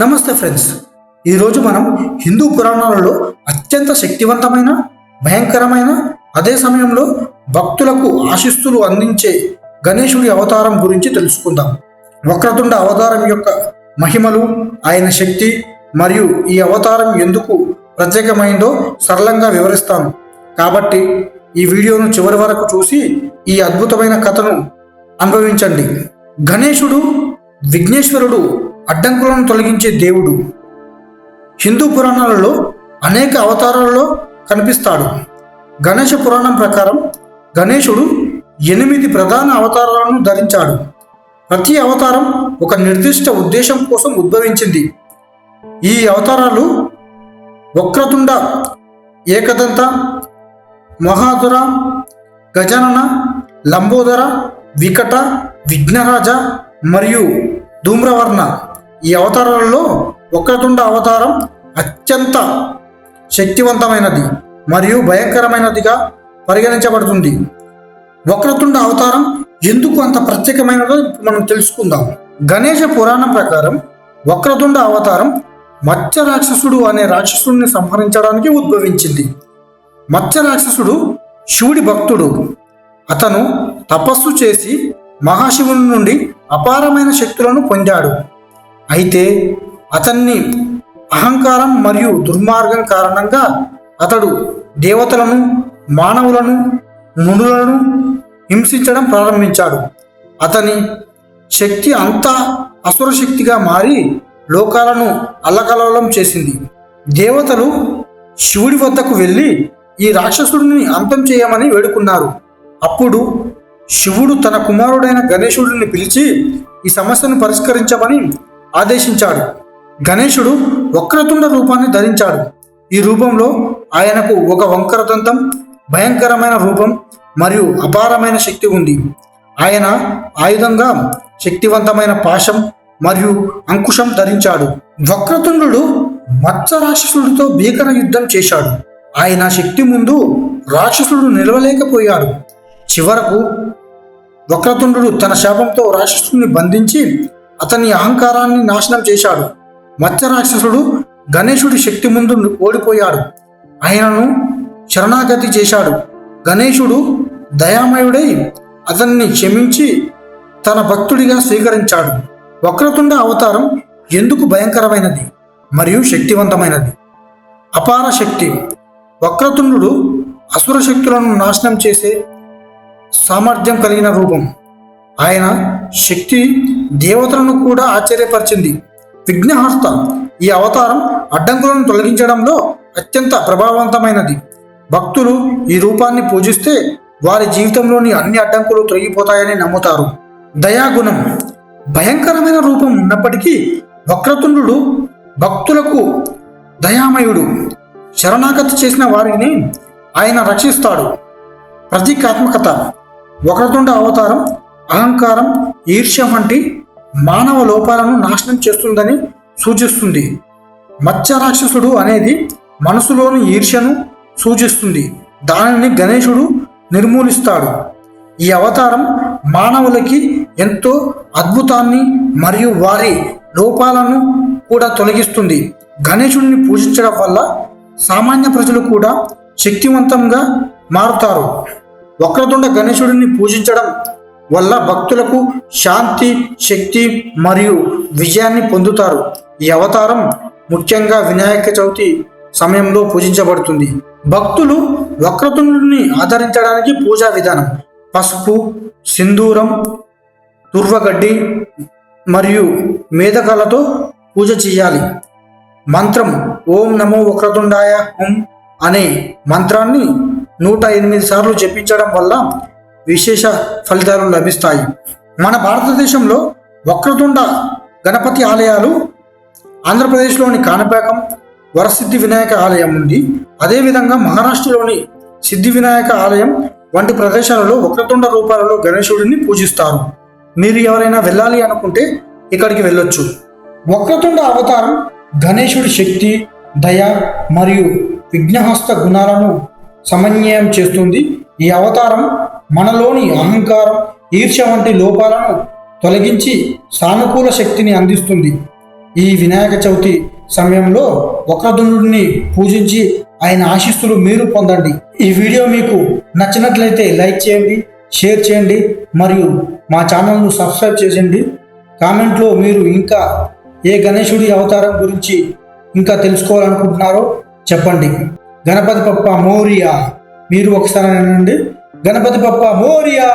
నమస్తే ఫ్రెండ్స్. ఈరోజు మనం హిందూ పురాణాలలో అత్యంత శక్తివంతమైన భయంకరమైన అదే సమయంలో భక్తులకు ఆశిస్తులు అందించే గణేశుడి అవతారం గురించి తెలుసుకుందాం. వక్రతుండ అవతారం యొక్క మహిమలు ఆయన శక్తి మరియు ఈ అవతారం ఎందుకు ప్రత్యేకమైందో సరళంగా వివరిస్తాను. కాబట్టి ఈ వీడియోను చివరి వరకు చూసి ఈ అద్భుతమైన కథను అనుభవించండి. గణేశుడు విఘ్నేశ్వరుడు అడ్డంకులను తొలగించే దేవుడు. హిందూ పురాణాలలో అనేక అవతారాలలో కనిపిస్తాడు. గణేష పురాణం ప్రకారం గణేశుడు ఎనిమిది ప్రధాన అవతారాలను ధరించాడు. ప్రతి అవతారం ఒక నిర్దిష్ట ఉద్దేశం కోసం ఉద్భవించింది. ఈ అవతారాలు వక్రతుండ ఏకదంత మహాదుర గజనన లంబోదర వికట విఘ్నరాజ మరియు ధూమ్రవర్ణ. ఈ అవతారాలలో వక్రతుండ అవతారం అత్యంత శక్తివంతమైనది మరియు భయంకరమైనదిగా పరిగణించబడుతుంది. వక్రతుండ అవతారం ఎందుకు అంత ప్రత్యేకమైనదో మనం తెలుసుకుందాం. గణేష పురాణం ప్రకారం వక్రతుండ అవతారం మత్స్య రాక్షసుడు అనే రాక్షసుడిని సంహరించడానికి ఉద్భవించింది. మత్స్య రాక్షసుడు శివుడి భక్తుడు. అతను తపస్సు చేసి మహాశివుని నుండి అపారమైన శక్తులను పొందాడు. అయితే అతన్ని అహంకారం మరియు దుర్మార్గం కారణంగా అతడు దేవతలను మానవులను మునులను హింసించడం ప్రారంభించాడు. అతని శక్తి అంతా అసుర శక్తిగా మారి లోకాలను అల్లకలవలం చేసింది. దేవతలు శివుడి వద్దకు వెళ్ళి ఈ రాక్షసుడిని అంతం చేయమని వేడుకున్నారు. అప్పుడు శివుడు తన కుమారుడైన గణేశుడిని పిలిచి ఈ సమస్యను పరిష్కరించమని ఆదేశించాడు. గణేశుడు వక్రతుండ రూపాన్ని ధరించాడు. ఈ రూపంలో ఆయనకు ఒక వంకర దంతం భయంకరమైన రూపం మరియు అపారమైన శక్తి ఉంది. ఆయన ఆయుధంగా శక్తివంతమైన పాశం మరియు అంకుశం ధరించాడు. వక్రతుండు మత్స్య రాక్షసుడితో భీకర యుద్ధం చేశాడు. ఆయన శక్తి ముందు రాక్షసుడు నిలవలేకపోయాడు. చివరకు వక్రతుండు తన శాపంతో రాక్షసుడిని బంధించి అతని అహంకారాన్ని నాశనం చేశాడు. మత్స్య రాక్షసుడు గణేశుడి శక్తి ముందు ఓడిపోయాడు. ఆయనను శరణాగతి చేశాడు. గణేశుడు దయామయుడై అతన్ని క్షమించి తన భక్తుడిగా స్వీకరించాడు. వక్రతుండ అవతారం ఎందుకు భయంకరమైనది మరియు శక్తివంతమైనది? అపార శక్తి. వక్రతుండు అసుర శక్తులను నాశనం చేసే సామర్థ్యం కలిగిన రూపం. ఆయన శక్తి దేవతలను కూడా ఆశ్చర్యపరిచింది. విఘ్నహస్త ఈ అవతారం అడ్డంకులను తొలగించడంలో అత్యంత ప్రభావవంతమైనది. భక్తులు ఈ రూపాన్ని పూజిస్తే వారి జీవితంలోని అన్ని అడ్డంకులు తొలగిపోతాయని నమ్ముతారు. దయాగుణం భయంకరమైన రూపం ఉన్నప్పటికీ వక్రతుండు భక్తులకు దయామయుడు. శరణాగతి చేసిన వారిని ఆయన రక్షిస్తాడు. ప్రతీకాత్మకత వక్రతుండ అవతారం అహంకారం ఈర్ష్య వంటి మానవ లోపాలను నాశనం చేస్తుందని సూచిస్తుంది. మత్స్య రాక్షసుడు అనేది మనసులోని ఈర్ష్యను సూచిస్తుంది. దానిని గణేశుడు నిర్మూలిస్తాడు. ఈ అవతారం మానవులకి ఎంతో అద్భుతాన్ని మరియు వారి లోపాలను కూడా తొలగిస్తుంది. గణేశుడిని పూజించడం వల్ల సామాన్య ప్రజలు కూడా శక్తివంతంగా మారుతారు. వక్రతుండ గణేశుడిని పూజించడం వల్ల భక్తులకు శాంతి శక్తి మరియు విజయాన్ని పొందుతారు. ఈ అవతారం ముఖ్యంగా వినాయక చవితి సమయంలో పూజించబడుతుంది. భక్తులు వక్రతుండుని ఆదరించడానికి పూజా విధానం పసుపు సింధూరం తుర్వగడ్డి మరియు మేధకాలతో పూజ చేయాలి. మంత్రం ఓం నమో వక్రతుండాయ హుం అనే మంత్రాన్ని నూట ఎనిమిది సార్లు జపించడం వల్ల విశేష ఫలితాలు లభిస్తాయి. మన భారతదేశంలో వక్రతుండ గణపతి ఆలయాలు ఆంధ్రప్రదేశ్లోని కాణిపాకం వరసిద్ధి వినాయక ఆలయం ఉంది. అదేవిధంగా మహారాష్ట్రలోని సిద్ధి వినాయక ఆలయం వంటి ప్రదేశాలలో వక్రతుండ రూపాలలో గణేశుడిని పూజిస్తారు. మీరు ఎవరైనా వెళ్ళాలి అనుకుంటే ఇక్కడికి వెళ్ళొచ్చు. వక్రతుండ అవతారం గణేశుడి శక్తి దయ మరియు విఘ్నహస్త గుణాలను సమన్వయం చేస్తుంది. ఈ అవతారం మనలోని అహంకారం ఈర్ష్య వంటి లోపాలను తొలగించి సానుకూల శక్తిని అందిస్తుంది. ఈ వినాయక చవితి సమయంలో వక్రదుండుని పూజించి ఆయన ఆశీస్సులు మీరు పొందండి. ఈ వీడియో మీకు నచ్చినట్లయితే లైక్ చేయండి షేర్ చేయండి మరియు మా ఛానల్ను సబ్స్క్రైబ్ చేయండి. కామెంట్లో మీరు ఇంకా ఏ గణేశుడి అవతారం గురించి ఇంకా తెలుసుకోవాలనుకుంటున్నారో చెప్పండి. గణపతి పప్ప మౌర్య. మీరు ఒకసారి అనండి. గణపతి పప్ప మోరియా!